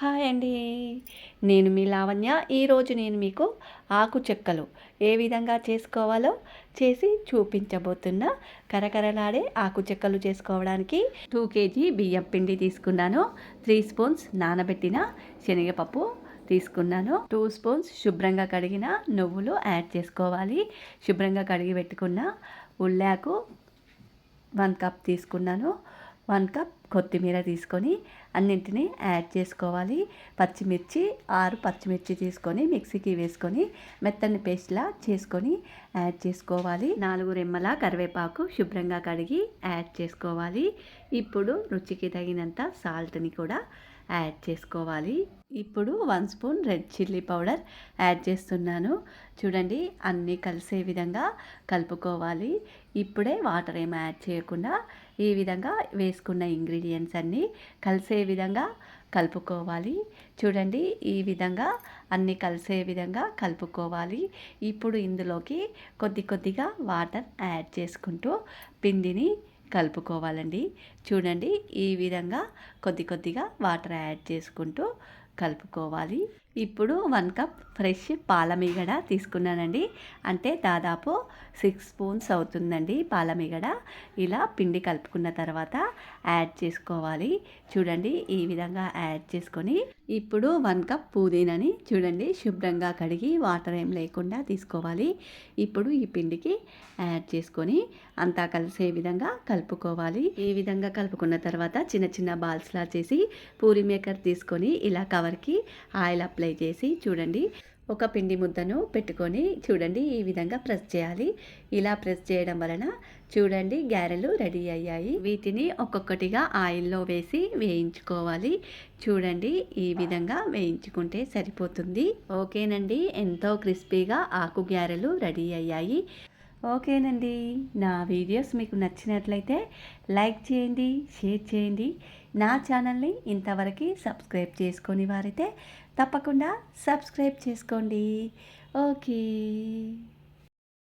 Hi అండి. నేను మీ లావణ్య. ఈరోజు నేను మీకు ఆకు చెక్కలు ఏ విధంగా చేసుకోవాలో చేసి చూపించబోతున్నా కరకరలాడే ఆకు చెక్కలు చేసుకోవడానికి టూ కేజీ బియ్యం పిండి తీసుకున్నాను త్రీ స్పూన్స్ నానబెట్టిన శనగపప్పు తీసుకున్నాను టూ స్పూన్స్ శుభ్రంగా కడిగిన నువ్వులు యాడ్ చేసుకోవాలి. శుభ్రంగా కడిగి పెట్టుకున్న ఉల్లాకు వన్ కప్ తీసుకున్నాను. వన్ కప్ కొత్తిమీర తీసుకొని అన్నింటినీ యాడ్ చేసుకోవాలి. పచ్చిమిర్చి ఆరు పచ్చిమిర్చి తీసుకొని మిక్సీకి వేసుకొని మెత్తని పేస్ట్లా చేసుకొని యాడ్ చేసుకోవాలి. నాలుగు రెమ్మల కరివేపాకు శుభ్రంగా కడిగి యాడ్ చేసుకోవాలి. ఇప్పుడు రుచికి తగినంత సాల్ట్ని కూడా యాడ్ చేసుకోవాలి. ఇప్పుడు one spoon red chilli powder add చేస్తున్నాను. చూడండి అన్నీ కలిసే విధంగా కలుపుకోవాలి. ఇప్పుడే వాటర్ ఏమి యాడ్ చేయకుండా ఈ విధంగా వేసుకున్న ఇంగ్రీడియంట్స్ అన్నీ కలిసే విధంగా కలుపుకోవాలి. చూడండి ఈ విధంగా అన్నీ కలిసే విధంగా కలుపుకోవాలి. ఇప్పుడు ఇందులోకి కొద్ది కొద్దిగా వాటర్ యాడ్ చేసుకుంటూ పిండిని కలుపుకోవాలండి. చూడండి ఈ విధంగా కొద్ది కొద్దిగా వాటర్ యాడ్ చేసుకుంటూ కలుపుకోవాలి. ఇప్పుడు వన్ కప్ ఫ్రెష్ పాలమీగడ తీసుకున్నానండి. అంటే దాదాపు సిక్స్ స్పూన్స్ అవుతుందండి పాలమీగడ. ఇలా పిండి కలుపుకున్న తర్వాత యాడ్ చేసుకోవాలి. చూడండి ఈ విధంగా యాడ్ చేసుకొని ఇప్పుడు వన్ కప్ పుదీనాని చూడండి శుభ్రంగా కడిగి వాటర్ ఏం లేకుండా తీసుకోవాలి. ఇప్పుడు ఈ పిండికి యాడ్ చేసుకొని అంతా కలిసే విధంగా కలుపుకోవాలి. ఈ విధంగా కలుపుకున్న తర్వాత చిన్న చిన్న బాల్స్లా చేసి పూరి మేకర్ తీసుకొని ఇలా కవర్కి ఆయిల్ అప్లై చేసి చూడండి. ఒక పిండి ముద్దను పెట్టుకొని చూడండి ఈ విధంగా ప్రెస్ చేయాలి. ఇలా ప్రెస్ చేయడం వలన చూడండి గ్యారెలు రెడీ అయ్యాయి. వీటిని ఒక్కొక్కటిగా ఆయిల్లో వేసి వేయించుకోవాలి. చూడండి ఈ విధంగా వేయించుకుంటే సరిపోతుంది. ఓకేనండి. ఎంతో క్రిస్పీగా ఆకు గ్యారెలు రెడీ అయ్యాయి. ఓకేనండి. నా వీడియోస్ మీకు నచ్చినట్లయితే లైక్ చేయండి షేర్ చేయండి. నా ఛానల్ని ఇంతవరకు సబ్స్క్రైబ్ చేసుకొని వారైతే తప్పకుండా సబ్స్క్రైబ్ చేసుకోండి. ఓకే.